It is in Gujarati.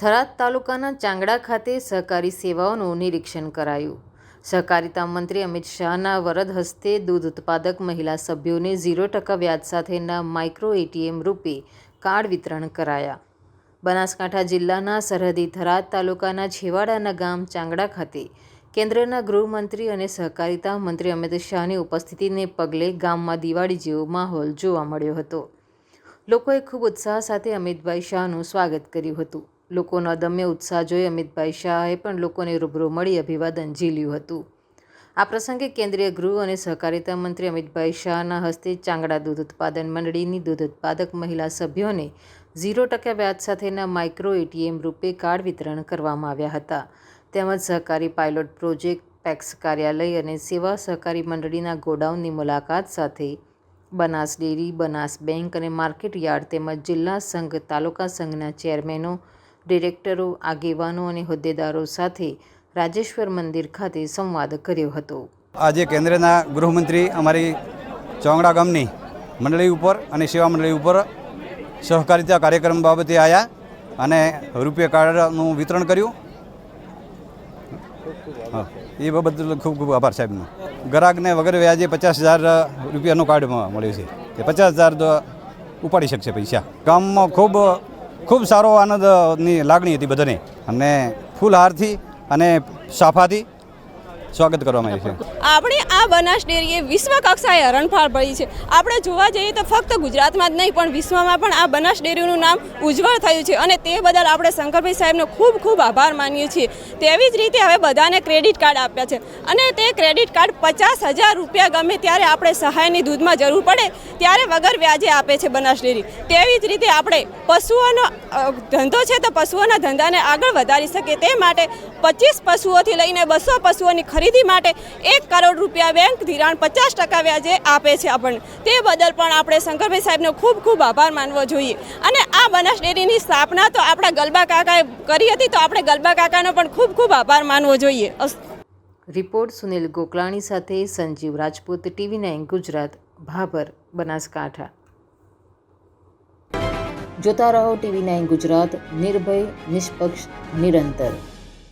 થરાદ તાલુકાના ચાંગડા ખાતે સહકારી સેવાઓનું નિરીક્ષણ કરાયું. સહકારિતા મંત્રી અમિત શાહના વરદ હસ્તે દૂધ ઉત્પાદક મહિલા સભ્યોને ઝીરો ટકા વ્યાજ સાથેના માઇક્રો એટીએમ રૂપે કાર્ડ વિતરણ કરાયા. બનાસકાંઠા જિલ્લાના સરહદી થરાદ તાલુકાના છેવાડાના ગામ ચાંગડા ખાતે કેન્દ્રના ગૃહમંત્રી અને સહકારિતા મંત્રી અમિત શાહની ઉપસ્થિતિને પગલે ગામમાં દિવાળી જેવો માહોલ જોવા મળ્યો હતો. લોકોએ ખૂબ ઉત્સાહ સાથે અમિતભાઈ શાહનું સ્વાગત કર્યું હતું. લોકોનો અદમ્ય ઉત્સાહ જોઈ અમિતભાઈ શાહે પણ લોકોને રૂબરૂ મળી અભિવાદન ઝીલ્યું હતું. આ પ્રસંગે કેન્દ્રીય ગૃહ અને સહકારિતા મંત્રી અમિતભાઈ શાહના હસ્તે ચાંગડા દૂધ ઉત્પાદન મંડળીની દૂધ ઉત્પાદક મહિલા સભ્યોને ઝીરો ટકા વ્યાજ સાથેના માઇક્રો એટીએમ રૂપે કાર્ડ વિતરણ કરવામાં આવ્યા હતા. તેમજ સહકારી પાયલોટ પ્રોજેક્ટ, પેક્સ કાર્યાલય અને સેવા સહકારી મંડળીના ગોડાઉનની મુલાકાત સાથે બનાસ ડેરી, બનાસ બેંક અને માર્કેટ યાર્ડ તેમજ જિલ્લા સંઘ, તાલુકા સંઘના ચેરમેનો ડિરેક્ટરો, આગેવાનો અને હોદ્દેદારો સાથે રાજેશ્વર મંદિર ખાતે સંવાદ કર્યો હતો. આજે કેન્દ્રના ગૃહમંત્રી અમારી ચોંગડા ગામની મંડળી ઉપર અને સેવા મંડળી ઉપર સહકારિતા કાર્યક્રમ બાબતે આવ્યા અને રૂપિયા કાર્ડનું વિતરણ કર્યું. હા, એ બાબત ખૂબ ખૂબ આભાર સાહેબનો. ગ્રાહકને વગર વ્યાજે પચાસ હજાર રૂપિયાનું કાર્ડ મળ્યું છે. કે પચાસ હજાર ઉપાડી શકશે પૈસા. ગામમાં ખૂબ ખૂબ સારો આનંદની લાગણી હતી બધાને. અને ફૂલહારથી અને સાફાથી સ્વાગત કરવામાં આવ્યું છે. આપણી આ બનાસ ડેરીએ વિશ્વ કક્ષાએ હરણફાળ ભરી છે. આપણે જોવા જઈએ તો ફક્ત ગુજરાતમાં જ નહીં, પણ વિશ્વમાં પણ આ બનાસ ડેરીનું નામ ઉજ્જવળ થયું છે અને તે બદલ આપણે શંકરભાઈ સાહેબનો ખૂબ ખૂબ આભાર માનીએ છીએ. તેવી જ રીતે હવે બધાને ક્રેડિટ કાર્ડ આપ્યા છે અને તે ક્રેડિટ કાર્ડ પચાસ હજાર રૂપિયા ગમે ત્યારે આપણે સહાયની દૂધમાં જરૂર પડે, ત્યારે વગર વ્યાજે આપે છે બનાસ ડેરી. તેવી જ રીતે આપણે પશુઓનો ધંધો છે તો પશુઓના ધંધાને આગળ વધારી શકીએ. તે માટે પચીસ પશુઓથી લઈને બસો પશુઓની ખરીદી માટે એક કરોડ રૂપિયા બેંક ધિરાણ પચાસ ટકા વ્યાજે આપે છે આપણને તે બદલ પણ આપણે શંકરભાઈ સાહેબનો ખૂબ ખૂબ આભાર માનવો જોઈએ. અને આ બનાસ ડેરીની સ્થાપના તો આપણા ગલબા કાકાએ કરી હતી, તો આપણે ગલબા કાકાનો પણ ખૂબ ખૂબ આભાર માનવો જોઈએ. રિપોર્ટ સુનિલ ગોકલાણી સાથે સંજીવ રાજપૂત, ટીવી નાઇન ગુજરાત, ભાભર, બનાસકાંઠા. જોતા રહો ટીવી નાઇન ગુજરાત, નિર્ભય, નિષ્પક્ષ, નિરંતર.